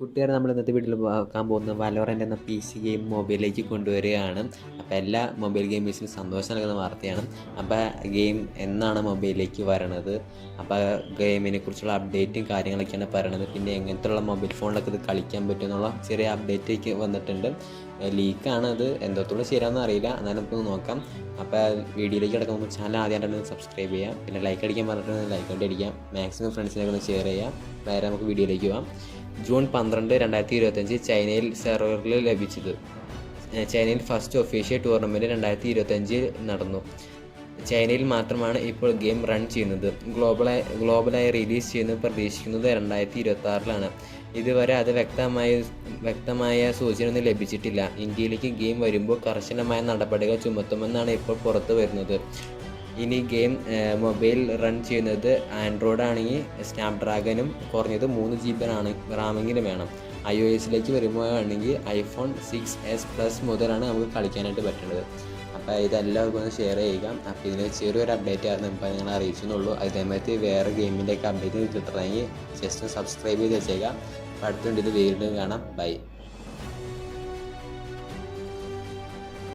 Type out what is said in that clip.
കുട്ടികാരെ നമ്മൾ ഇന്നത്തെ വീട്ടിൽ നോക്കാൻ പോകുന്ന വലോറന്റ് എന്ന പി സി ഗെയിം മൊബൈലിലേക്ക് കൊണ്ടുവരികയാണ്. അപ്പോൾ എല്ലാ മൊബൈൽ ഗെയിമേഴ്സിനും സന്തോഷം നൽകുന്ന വാർത്തയാണ്. അപ്പോൾ ഗെയിം എന്നാണ് മൊബൈലിലേക്ക് വരണത്? അപ്പോൾ ഗെയിമിനെ കുറിച്ചുള്ള അപ്ഡേറ്റും കാര്യങ്ങളൊക്കെയാണ് പറയണത്. പിന്നെ എങ്ങനത്തെയുള്ള മൊബൈൽ ഫോണിലൊക്കെ ഇത് കളിക്കാൻ പറ്റും എന്നുള്ള ചെറിയ അപ്ഡേറ്റ് വന്നിട്ടുണ്ട്. ലീക്കാണ് അത്. എന്തോത്തോളം ശരിയാണെന്ന് അറിയില്ല. എന്നാലും നമുക്ക് നോക്കാം. അപ്പോൾ വീഡിയോയിലേക്ക് കിടക്കുമ്പോൾ ചാനൽ ആദ്യമായിട്ട് സബ്സ്ക്രൈബ് ചെയ്യാം പിന്നെ ലൈക്ക് അടിക്കാൻ പറഞ്ഞിട്ടുണ്ടെങ്കിൽ ലൈക്ക് വേണ്ടി അടിക്കാം മാക്സിമം ഫ്രണ്ട്സിനൊക്കെ ഒന്ന് ഷെയർ ചെയ്യാം വേറെ നമുക്ക് വീഡിയോയിലേക്ക് പോകാം ജൂൺ പന്ത്രണ്ട് രണ്ടായിരത്തി ഇരുപത്തഞ്ച് ചൈനയിൽ സെർവറിൽ ലഭിച്ചത്. ചൈനയിൽ ഫസ്റ്റ് ഒഫീഷ്യൽ ടൂർണമെന്റ് രണ്ടായിരത്തി ഇരുപത്തഞ്ചിൽ നടന്നു. ചൈനയിൽ മാത്രമാണ് ഇപ്പോൾ ഗെയിം റൺ ചെയ്യുന്നത്. ഗ്ലോബലായി ഗ്ലോബലായി റിലീസ് ചെയ്യുന്നത് പ്രതീക്ഷിക്കുന്നത് രണ്ടായിരത്തി ഇരുപത്തി ആറിലാണ് ഇതുവരെ അത് വ്യക്തമായ വ്യക്തമായ സൂചനയൊന്നും ലഭിച്ചിട്ടില്ല. ഇന്ത്യയിലേക്ക് ഗെയിം വരുമ്പോൾ കർശനമായ നടപടികൾ ചുമത്തുമെന്നാണ് ഇപ്പോൾ പുറത്തു വരുന്നത്. ഇനി ഗെയിം മൊബൈൽ റൺ ചെയ്യുന്നത് ആൻഡ്രോയിഡ് ആണെങ്കിൽ സ്നാപ്ഡ്രാഗനും കുറഞ്ഞത് മൂന്ന് ജി ബി ആണ് റാമെങ്കിലും വേണം. ഐ ഒ എസിലേക്ക് വരുമ്പോഴാണെങ്കിൽ ഐഫോൺ സിക്സ് എസ് പ്ലസ് മുതലാണ് നമുക്ക് കളിക്കാനായിട്ട് പറ്റുന്നത്. അപ്പോൾ ഇതെല്ലാവർക്കും ഒന്ന് ഷെയർ ചെയ്യുക അപ്പോൾ ഇതിന് ചെറിയൊരു അപ്ഡേറ്റ് ആയിരുന്നു. ഇപ്പോൾ നിങ്ങൾ അറിയിച്ചെന്നുള്ളൂ. അതേമാതിരി വേറെ ഗെയിമിന്റെയൊക്കെ അപ്ഡേറ്റ് കിട്ടണമെങ്കിൽ ജസ്റ്റ് സബ്സ്ക്രൈബ് ചെയ്ത് വെച്ചേക്കാം. അപ്പോൾ അടുത്തുണ്ട് ഇത് വീണ്ടും കാണാം. ബൈ